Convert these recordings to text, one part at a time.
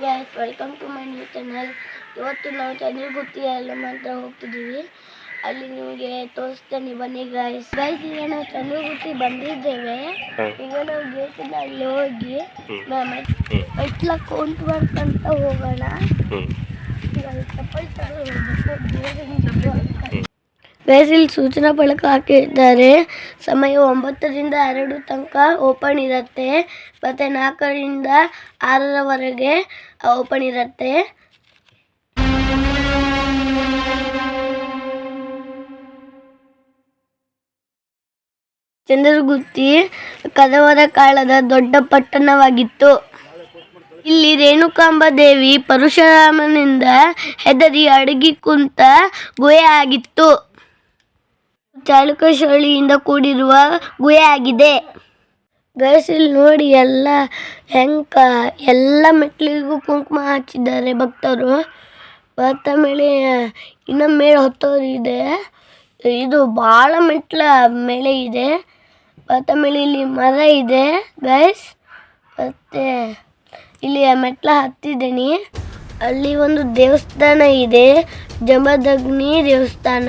Guys welcome to my new channel ಇವತ್ತು ನಾವು ಚಂದ್ರಗುತ್ತಿ ಎಲ್ಲ ಮಾತ್ರ ಹೋಗ್ತಿದ್ದೀವಿ ಅಲ್ಲಿ ನಿಮಗೆ ತೋರಿಸ್ತೇನೆ ಬನ್ನಿ ಗೈಸ್ ಗೈಸ್ ಈಗ ನಾವು ಚಂದ್ರಗುತ್ತಿ ಬಂದಿದ್ದೇವೆ ಈಗ ನಾವು ಗೇಟಿಂದ ಅಲ್ಲಿ ಹೋಗಿ ಮೆಟ್ಲ ಕೌಂಟ್ ಮಾಡ್ಕೊಂತ ಹೋಗೋಣ ಈಗ ಅಲ್ಲಿ ಚಪ್ಪಲಿ ತಗೊಂಡು ಹೋಗ್ಬೇಕು. ಸೂಚನಾ ಫಲಕ ಹಾಕಿದ್ದಾರೆ ಸಮಯ ಒಂಬತ್ತರಿಂದ ಎರಡು ತನಕ ಓಪನ್ ಇರುತ್ತೆ. ಮತ್ತೆ ನಾಲ್ಕರಿಂದ ಆರರವರೆಗೆ ಓಪನ್ ಇರುತ್ತೆ. ಚಂದ್ರಗುತ್ತಿ ಕದವರ ಕಾಲದ ದೊಡ್ಡ ಪಟ್ಟಣವಾಗಿತ್ತು. ಇಲ್ಲಿ ರೇಣುಕಾಂಬ ದೇವಿ ಪರಶುರಾಮನಿಂದ ಹೆದರಿ ಅಡಗಿ ಕುಂತ ಗುಹೆ ಆಗಿತ್ತು. ಚಾಲುಕ್ಯ ಶೈಲಿಯಿಂದ ಕೂಡಿರುವ ಗುಹೆ ಆಗಿದೆ ಗೈಸ್ ಇಲ್ಲಿ ನೋಡಿ ಎಲ್ಲ ಹೆಂಕ, ಎಲ್ಲ ಮೆಟ್ಲಿಗೂ ಕುಂಕುಮ ಹಚ್ಚಿದ್ದಾರೆ ಭಕ್ತರು. ಭಕ್ತ ಮೇಲೆ ಇನ್ನು ಮೇಲೆ ಹೊತ್ತೋರಿದೆ ಇದೆ. ಭಾಳ ಮೆಟ್ಲ ಮೇಲೆ ಇದೆ. ಭಕ್ತ ಮೇಲೆ ಇಲ್ಲಿ ಮರ ಇದೆ ಗೈಸ್ ಮತ್ತೆ ಇಲ್ಲಿ ಮೆಟ್ಲ ಹತ್ತಿದ್ದೀನಿ ಅಲ್ಲಿ ಒಂದು ದೇವಸ್ಥಾನ ಇದೆ, ಜಮದಗ್ನಿ ದೇವಸ್ಥಾನ.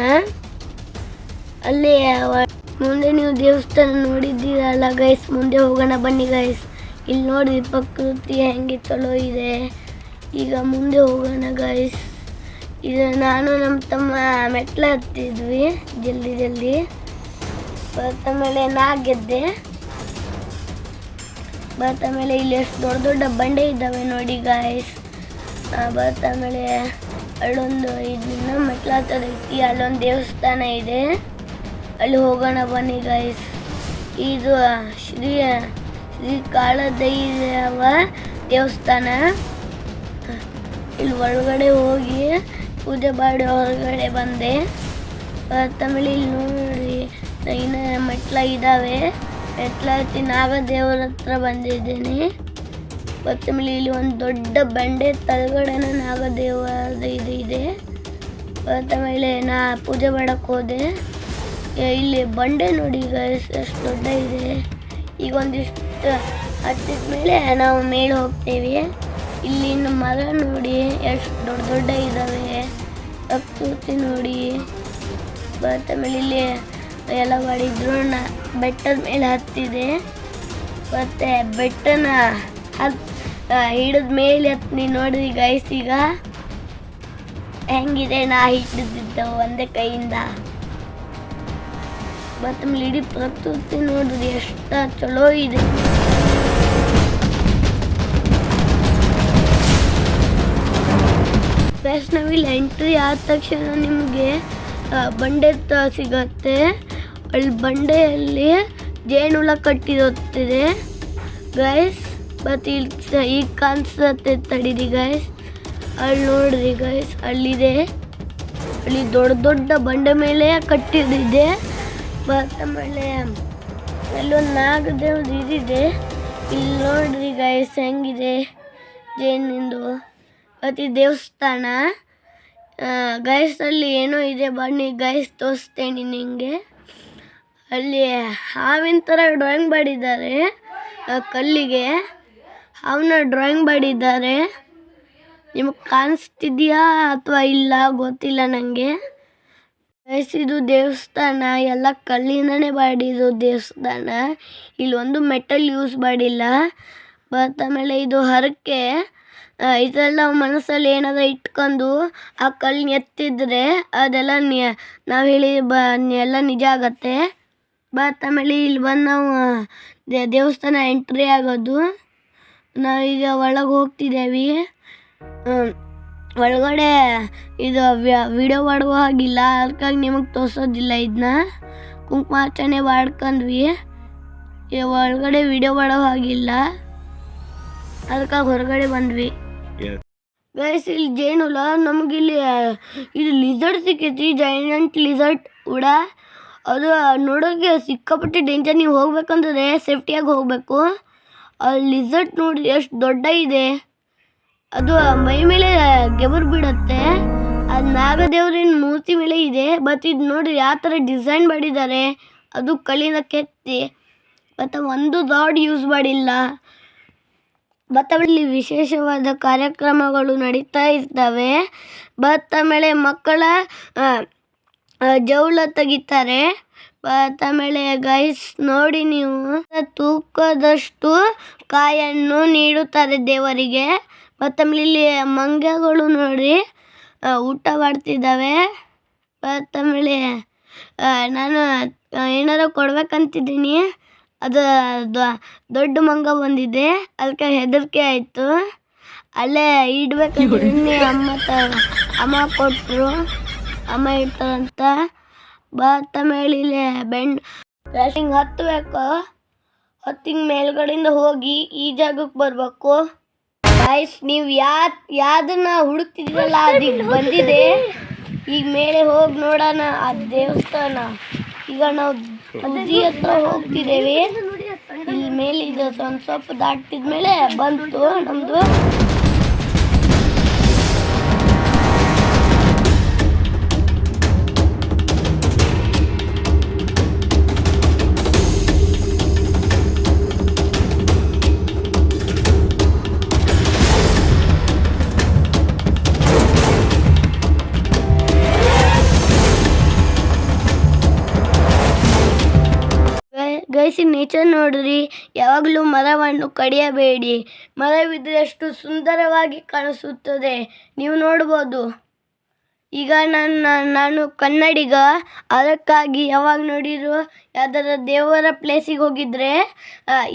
ಅಲ್ಲಿ ಮುಂದೆ ನೀವು ದೇವಸ್ಥಾನ ನೋಡಿದ್ದೀರಲ್ಲ ಗೈಸ್ ಮುಂದೆ ಹೋಗೋಣ ಬನ್ನಿ ಗೈಸ್ ಇಲ್ಲಿ ನೋಡಿ ಪ್ರಕೃತಿ ಹೆಂಗೆ ಚಲೋ ಇದೆ. ಈಗ ಮುಂದೆ ಹೋಗೋಣ ಗೈಸ್ ಇದು ನಾನು ನಮ್ಮ ತಮ್ಮ ಮೆಟ್ಲ ಹತ್ತಿದ್ವಿ, ಜಲ್ದಿ ಜಲ್ದಿ. ಬರ್ತಮೇಲೆ ನಾ ಗೆದ್ದೆ. ಬರ್ತ ಮೇಲೆ ಇಲ್ಲಿ ಎಷ್ಟು ದೊಡ್ಡ ದೊಡ್ಡ ಬಂಡೆ ಇದ್ದಾವೆ ನೋಡಿ ಗಾಯ್ಸ್ ಬರ್ತ ಮೇಲೆ ಅಲ್ಲೊಂದು ಇದನ್ನ ಮೆಟ್ಲ ಹತ್ತೋದೈತಿ ಅಲ್ಲೊಂದು ದೇವಸ್ಥಾನ ಇದೆ. ಅಲ್ಲಿ ಹೋಗೋಣ ಬನ್ನಿ ಗೈಸ್ ಇದು ಶ್ರೀ ಶ್ರೀ ಕಾಳದೈವ ದೇವಸ್ಥಾನ. ಇಲ್ಲಿ ಒಳಗಡೆ ಹೋಗಿ ಪೂಜೆ ಮಾಡಿ ಹೊರಗಡೆ ಬಂದೆ. ತಮಿಳು ಇಲ್ಲಿ ನೋಡಿ ಇನ್ನು ಮೆಟ್ಲ ಇದ್ದಾವೆ ಮೆಟ್ಲ ಹತ್ತಿ ನಾಗದೇವರ ಹತ್ರ ಬಂದಿದ್ದೀನಿ. ಮತ್ತೆ ಇಲ್ಲಿ ಒಂದು ದೊಡ್ಡ ಬಂಡೆ ತಳಗಡೆನ ನಾಗದೇವದ ಇದು ಇದೆ. ಆಮೇಲೆ ನಾ ಪೂಜೆ ಮಾಡೋಕ್ಕೆ ಹೋದೆ. ಇಲ್ಲಿ ಬಂಡೆ ನೋಡಿ ಗೈಸ್ ಎಷ್ಟು ದೊಡ್ಡ ಇದೆ. ಈಗ ಒಂದಿಷ್ಟು ಹತ್ತಿದ ಮೇಲೆ ನಾವು ಮೇಲೆ ಹೋಗ್ತೇವೆ. ಇಲ್ಲಿ ಇನ್ನು ಮರ ನೋಡಿ, ಎಷ್ಟು ದೊಡ್ಡ ದೊಡ್ಡ ಇದ್ದಾವೆ ಪ್ರಕೃತಿ ನೋಡಿ. ಬರ್ತ ಮೇಲೆ ಇಲ್ಲಿ ಎಲ್ಲ ಮಾಡಿದ್ರು ಬೆಟ್ಟದ ಮೇಲೆ ಹತ್ತಿದೆ. ಮತ್ತು ಬೆಟ್ಟನ ಹತ್ ಹಿಡಿದ ಮೇಲೆ ಹತ್ತಿ ನೋಡಿದ್ವಿ ಗೈಸ್ ಈಗ. ಹೆಂಗಿದೆ ನಾ ಹಿಡಿದಿದ್ದು ಒಂದೇ ಕೈಯಿಂದ? ಮತ್ತು ಇಡೀ ಪ್ರಕೃತಿ ನೋಡ್ರಿ ಎಷ್ಟು ಚಲೋ ಇದೆ. ವೈಷ್ಣವಿಲ್ ಎಂಟ್ರಿ ಆದ ತಕ್ಷಣ ನಿಮಗೆ ಬಂಡೆ ಸಿಗತ್ತೆ. ಅಲ್ಲಿ ಬಂಡೆಯಲ್ಲಿ ಜೇನುಳ ಕಟ್ಟಿರುತ್ತದೆ ಗೈಸ್ ಮತ್ತು ಇಲ್ಲಿ ಈಗ ಕಾಣಿಸುತ್ತೆ ತಡೀರಿ ಗೈಸ್ ಅಲ್ಲಿ ನೋಡ್ರಿ ಗೈಸ್ ಅಲ್ಲಿದೆ. ಅಲ್ಲಿ ದೊಡ್ಡ ದೊಡ್ಡ ಬಂಡೆ ಮೇಲೆ ಕಟ್ಟಿದಿದೆ. ಆಮೇಲೆ ಅಲ್ಲೊಂದು ನಾಗದೇವ್ದು ಇದಿದೆ. ಇಲ್ಲಿ ನೋಡ್ರಿ ಗೈಸ್ ಹೆಂಗಿದೆ? ಜೇನಿಂದು ಈ ದೇವಸ್ಥಾನ. ಗೈಸ್ ಅಲ್ಲಿ ಏನೋ ಇದೆ, ಬನ್ನಿ ಗೈಸ್ ತೋರಿಸ್ತೇನೆ ನಿಮಗೆ ಅಲ್ಲಿ ಹಾವಿನ ಥರ ಡ್ರಾಯಿಂಗ್ ಮಾಡಿದ್ದಾರೆ ಕಲ್ಲಿಗೆ. ಹಾವನ್ನ ಡ್ರಾಯಿಂಗ್ ಮಾಡಿದ್ದಾರೆ. ನಿಮಗೆ ಕಾಣಿಸ್ತಿದೆಯಾ ಅಥವಾ ಇಲ್ಲ ಗೊತ್ತಿಲ್ಲ ನನಗೆ ಇದು ದೇವಸ್ಥಾನ, ಎಲ್ಲ ಕಲ್ಲಿಂದನೇ ಮಾಡಿದ್ದು ದೇವಸ್ಥಾನ. ಇಲ್ಲಿ ಒಂದು ಮೆಟಲ್ ಯೂಸ್ ಮಾಡಿಲ್ಲ. ಬಟ್ ಆಮೇಲೆ ಇದು ಹರಕೆ ಇದೆಲ್ಲ ಮನಸ್ಸಲ್ಲಿ ಏನಾದ್ರು ಇಟ್ಕೊಂಡು ಆ ಕಲ್ಲು ಎತ್ತಿದ್ರೆ ಅದೆಲ್ಲ ನಾವು ಹೇಳಿ ಬ, ಎಲ್ಲ ನಿಜ ಆಗತ್ತೆ. ಬಟ್ ಆಮೇಲೆ ಇಲ್ಲಿ ಬಂದು ನಾವು ದೇವಸ್ಥಾನ ಎಂಟ್ರಿ ಆಗೋದು. ನಾವೀಗ ಒಳಗೆ ಹೋಗ್ತಿದ್ದೇವೆ. ಒಳಗಡೆ ಇದು ವಿಡಿಯೋ ಮಾಡುವ ಹಾಗಿಲ್ಲ. ಅದಕ್ಕಾಗಿ ನಿಮಗೆ ತೋರಿಸೋದಿಲ್ಲ ಇದನ್ನ ಕುಂಕುಮಾರ್ಚನೆ ಮಾಡ್ಕೊಂಡ್ವಿ. ಒಳಗಡೆ ವಿಡಿಯೋ ಮಾಡೋ ಹಾಗಿಲ್ಲ. ಅದಕ್ಕಾಗಿ ಹೊರಗಡೆ ಬಂದ್ವಿ. ಗೈಸ್ ಇಲ್ಲಿ ಜೇನುಲ ನಮಗಿಲ್ಲಿ ಇದು ಲಿಸರ್ಟ್ ಸಿಕ್ಕೈತಿ ಜೈನಂಟ್ ಲಿಸರ್ಟ್ ಕೂಡ. ಅದು ನೋಡೋಕೆ ಸಿಕ್ಕಾಪಟ್ಟೆ ಡೇಂಜರ್ ನೀವು ಹೋಗ್ಬೇಕಂದ್ರೆ ಸೇಫ್ಟಿಯಾಗಿ ಹೋಗಬೇಕು. ಅಲ್ಲಿ ಲಿಸರ್ಟ್ ನೋಡಿ ಎಷ್ಟು ದೊಡ್ಡ ಇದೆ. ಅದು ಮೈ ಮೇಲೆ ಗೆಬರ್ ಬಿಡುತ್ತೆ. ಅದು ನಾಗದೇವ್ರಿನ ಮೂರ್ತಿ ಮೇಲೆ ಇದೆ. ಬಟ್ ಇದು ನೋಡಿ ಯಾವ ಥರ ಡಿಸೈನ್ ಮಾಡಿದ್ದಾರೆ. ಅದು ಕಲ್ಲಿಂದ ಕೆತ್ತಿ. ಮತ್ತು ಒಂದು ರಾಡ್ ಯೂಸ್ ಮಾಡಿಲ್ಲ. ಭತ್ತಮಲ್ಲಿ ವಿಶೇಷವಾದ ಕಾರ್ಯಕ್ರಮಗಳು ನಡೀತಾ ಇರ್ತವೆ ಭತ್ತ ಮೇಲೆ ಮಕ್ಕಳ ಜೌಳ ತೆಗಿತಾರೆ. ಭತ್ತ ಮೇಲೆ ಗೈಸ್ ನೋಡಿ ನೀವು. ತೂಕದಷ್ಟು ಕಾಯನ್ನು ನೀಡುತ್ತಾರೆ ದೇವರಿಗೆ. ಇಲ್ಲಿ ಮಂಗಗಳು ನೋಡಿ ಆ, ಊಟ ಮಾಡ್ತಿದ್ದಾವೆ. ಮತ್ತೆ ಮೇಲೆ ನಾನು ಏನಾರ ಕೊಡ್ಬೇಕಂತಿದ್ದೀನಿ. ಅದು ದೊಡ್ಡ ಮಂಗ ಬಂದಿದೆ. ಅದಕ್ಕೆ ಹೆದರಿಕೆ ಆಯಿತು. ಅಲ್ಲೇ ಇಡ್ಬೇಕಂತಿದ್ದೀನಿ ಅಮ್ಮ ತ ಅಮ್ಮ ಕೊಟ್ಟರು ಅಮ್ಮ ಇಡ್ತಾರಂತ. ಭತ್ತ ಇಲ್ಲಿ ಬೆಂಡ್ ಹಿಂಗೆ ಹತ್ತಬೇಕು. ಹತ್ತಿಂಗ್ ಮೇಲ್ಗಡೆಯಿಂದ ಹೋಗಿ ಈ ಜಾಗಕ್ಕೆ ಬರಬೇಕು. ಗಾಯ್ಸ್ ನೀವು ಯಾ ಯಾವ್ದನ್ನ ಹುಡುಕ್ತಿದ್ರಲ್ಲ ಅದಕ್ಕೆ ಬಂದಿದೆ. ಈಗ ಮೇಲೆ ಹೋಗಿ ನೋಡೋಣ ಆ ದೇವಸ್ಥಾನ. ಈಗ ನಾವು ತುದಿ ಹತ್ರ ಹೋಗ್ತಿದ್ದೇವೆ. ಇಲ್ಲಿ ಮೇಲೆ ಇದು ಸ್ವಲ್ಪ ಸ್ವಲ್ಪ ದಾಟಿದ್ಮೇಲೆ ಬಂತು ನಮ್ದು. ಗೈಸಿ ನೇಚರ್ ನೋಡ್ರಿ, ಯಾವಾಗಲೂ ಮರವನ್ನು ಕಡಿಯಬೇಡಿ. ಮರವಿದ್ರೆ ಎಷ್ಟು ಸುಂದರವಾಗಿ ಕಾಣಿಸುತ್ತದೆ. ನೀವು ನೋಡ್ಬೋದು. ಈಗ ನನ್ನ, ನಾನು ಕನ್ನಡಿಗ, ಅದಕ್ಕಾಗಿ ಯಾವಾಗ ನೋಡಿದ್ರು, ಯಾವ್ದಾರ ದೇವರ ಪ್ಲೇಸಿಗೆ ಹೋಗಿದ್ರೆ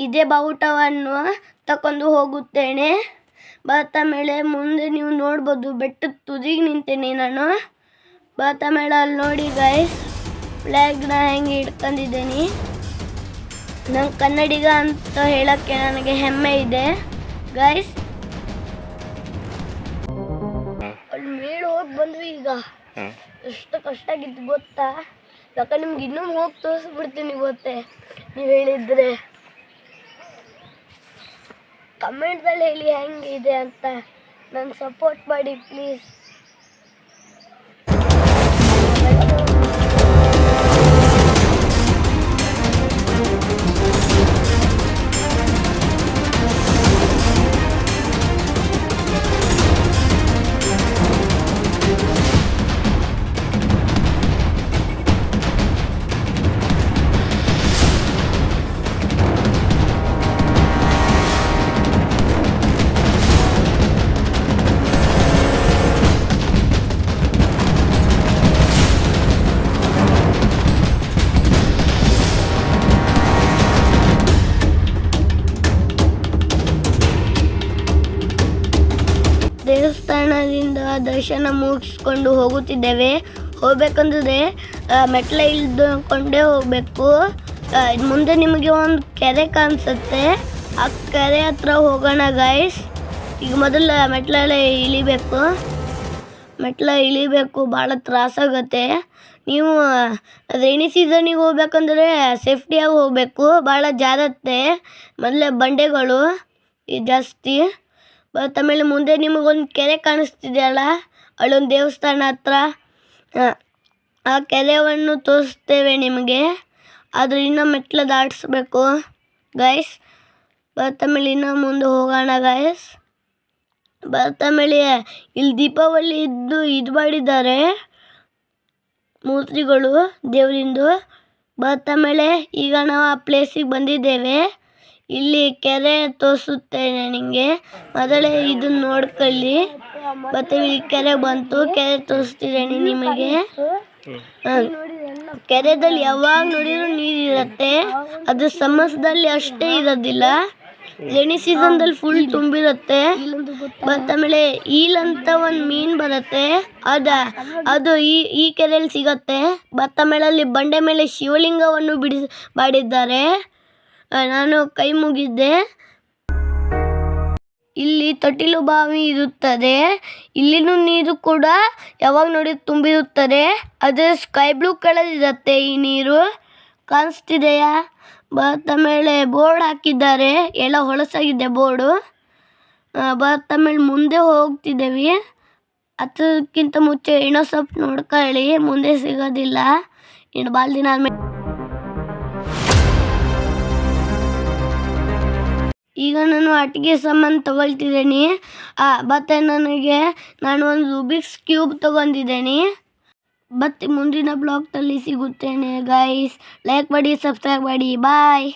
ಇದೇ ಬಾವುಟವನ್ನು ತಕೊಂಡು ಹೋಗುತ್ತೇನೆ. ಭತ್ತ ಮೇಲೆ ಮುಂದೆ ನೀವು ನೋಡ್ಬೋದು, ಬೆಟ್ಟದ ತುದಿಗೆ ನಿಂತೇನೆ ನಾನು. ಭತ್ತ ಮೇಲೆ ಅಲ್ಲಿ ನೋಡಿ ಗೈಸ್ ಫ್ಲ್ಯಾಗ್ನ ಹೆಂಗೆ ಹಿಡ್ಕೊಂಡಿದ್ದೀನಿ ನಂಗೆ ಕನ್ನಡಿಗ ಅಂತ ಹೇಳೋಕ್ಕೆ ನನಗೆ ಹೆಮ್ಮೆ ಇದೆ. ಗೈಸ್ ಅಲ್ಲಿ ಮೇಲೆ ಹೋಗಿ ಬಂದ್ವಿ ಈಗ. ಎಷ್ಟು ಕಷ್ಟ ಆಗಿತ್ತು ಗೊತ್ತಾ? ಯಾಕಂದ್ರೆ ನಿಮ್ಗೆ ಇನ್ನೂ ಹೋಗಿ ತೋರಿಸ್ಬಿಡ್ತೀನಿ ಗೊತ್ತೇ? ನೀವು ಹೇಳಿದ್ರೆ. ಕಮೆಂಟ್ದಲ್ಲಿ ಹೇಳಿ ಹೆಂಗಿದೆ ಅಂತ ನನ್ನ ಸಪೋರ್ಟ್ ಮಾಡಿ ಪ್ಲೀಸ್ ದೇವಸ್ಥಾನದಿಂದ ದರ್ಶನ ಮುಗಿಸ್ಕೊಂಡು ಹೋಗುತ್ತಿದ್ದೇವೆ. ಹೋಗ್ಬೇಕಂದ್ರೆ ಮೆಟ್ಲ ಇಳ್ದುಕೊಂಡೇ ಹೋಗಬೇಕು. ಮುಂದೆ ನಿಮಗೆ ಒಂದು ಕೆರೆ ಕಾಣಿಸುತ್ತೆ. ಆ ಕೆರೆ ಹತ್ರ ಹೋಗೋಣ ಗೈಸ್ ಈಗ ಮೊದಲು ಮೆಟ್ಲೆಲ್ಲ ಇಳಿಬೇಕು. ಮೆಟ್ಲ ಇಳಿಬೇಕು, ಭಾಳ ತ್ರಾಸಾಗತ್ತೆ ನೀವು ರೈನಿ ಸೀಸನಿಗೆ ಹೋಗ್ಬೇಕಂದ್ರೆ ಸೇಫ್ಟಿಯಾಗಿ ಹೋಗಬೇಕು. ಭಾಳ ಜಾರತ್ತೆ. ಮೊದಲೇ ಬಂಡೆಗಳು ಜಾಸ್ತಿ. ಆಮೇಲೆ ಮುಂದೆ ನಿಮಗೊಂದು ಕೆರೆ ಕಾಣಿಸ್ತಿದೆಯಲ್ಲ? ಅಲ್ಲೊಂದು ದೇವಸ್ಥಾನ ಹತ್ರ. ಆ, ಕೆರೆಯನ್ನು ತೋರಿಸ್ತೇವೆ ನಿಮಗೆ. ಆದರೆ ಇನ್ನೂ ಮೆಟ್ಲು ದಾಟಿಸ್ಬೇಕು. ಗೈಸ್ ಮತ್ತು ಆಮೇಲೆ ಇನ್ನೂ ಮುಂದೆ ಹೋಗೋಣ ಗೈಸ್ ಭರತ ಮೇಲೆ ಇಲ್ಲಿ ದೀಪಾವಳಿ ಇದ್ದು ಇದು ಮಾಡಿದ್ದಾರೆ. ಮೂರ್ತಿಗಳು ದೇವರಿಂದು. ಬರ್ತಾ ಮೇಲೆ ಈಗ ನಾವು ಆ ಪ್ಲೇಸಿಗೆ ಬಂದಿದ್ದೇವೆ. ಇಲ್ಲಿ ಕೆರೆ ತೋರಿಸುತ್ತೇನೆ ನಿಮಗೆ ಮೊದಲೇ ಇದನ್ನ ನೋಡ್ಕೊಳ್ಳಿ. ಮತ್ತೆ ಈ ಕೆರೆ ಬಂತು. ಕೆರೆ ತೋರಿಸ್ತಿದ್ದೇನೆ ನಿಮಗೆ. ಕೆರೆದಲ್ಲಿ ಯಾವಾಗ ನೋಡಿದ್ರು ನೀರಿರುತ್ತೆ ಅದು ಸಮಸದಲ್ಲಿ ಅಷ್ಟೇ ಇರೋದಿಲ್ಲ. ರೆಣಿ ಸೀಸನ್ ದಲ್ಲಿ ಫುಲ್ ತುಂಬಿರುತ್ತೆ. ಮತ್ತು ಈಲ್ ಅಂತ ಒಂದು ಮೀನ್ ಬರುತ್ತೆ. ಅದ, ಅದು ಈ ಈ ಕೆರೆಯಲ್ಲಿ ಸಿಗತ್ತೆ. ಭತ್ತ ಆಮೇಲೆ ಅಲ್ಲಿ ಬಂಡೆ ಮೇಲೆ ಶಿವಲಿಂಗವನ್ನು ಬಿಡಿಸ್ ಮಾಡಿದ್ದಾರೆ. ನಾನು ಕೈ ಮುಗಿದ್ದೆ. ಇಲ್ಲಿ ತೊಟ್ಟಿಲು ಬಾವಿ ಇರುತ್ತದೆ. ಇಲ್ಲಿನೂ ನೀರು ಕೂಡ ಯಾವಾಗ ನೋಡಿ ತುಂಬಿರುತ್ತದೆ. ಅದು ಸ್ಕೈ ಬ್ಲೂ ಕಲರ್ ಇರುತ್ತೆ ಈ ನೀರು. ಕಾಣಿಸ್ತಿದೆಯಾ? ಭತ್ತ ಮೇಲೆ ಬೋರ್ಡ್ ಹಾಕಿದ್ದಾರೆ. ಎಲ್ಲ ಹೊಲಸಾಗಿದೆ ಬೋರ್ಡು. ಭತ್ತ ಮೇಲೆ ಮುಂದೆ ಹೋಗ್ತಿದ್ದೇವೆ. ಅದಕ್ಕಿಂತ ಮುಂಚೆ ಇನ್ನೊಂದು ಸ್ವಲ್ಪ ನೋಡ್ಕೊಳ್ಳಿ. ಮುಂದೆ ಸಿಗೋದಿಲ್ಲ. ಇನ್ನು ಭಾಳ ದಿನ ಈಗ ನಾನು ಅಟ್ಟಿಗೆ ಸಾಮಾನು ತಗೊಳ್ತಿದ್ದೀನಿ. ಮತ್ತು ನನಗೆ ನಾನು ಒಂದು ರೂಬಿಕ್ಸ್ ಕ್ಯೂಬ್ ತಗೊಂಡಿದ್ದೀನಿ. ಮತ್ತು ಮುಂದಿನ ಬ್ಲಾಗ್ನಲ್ಲಿ ಸಿಗುತ್ತೇನೆ ಗೈಸ್ ಲೈಕ್ ಮಾಡಿ ಸಬ್ಸ್ಕ್ರೈಬ್ ಮಾಡಿ. ಬಾಯ್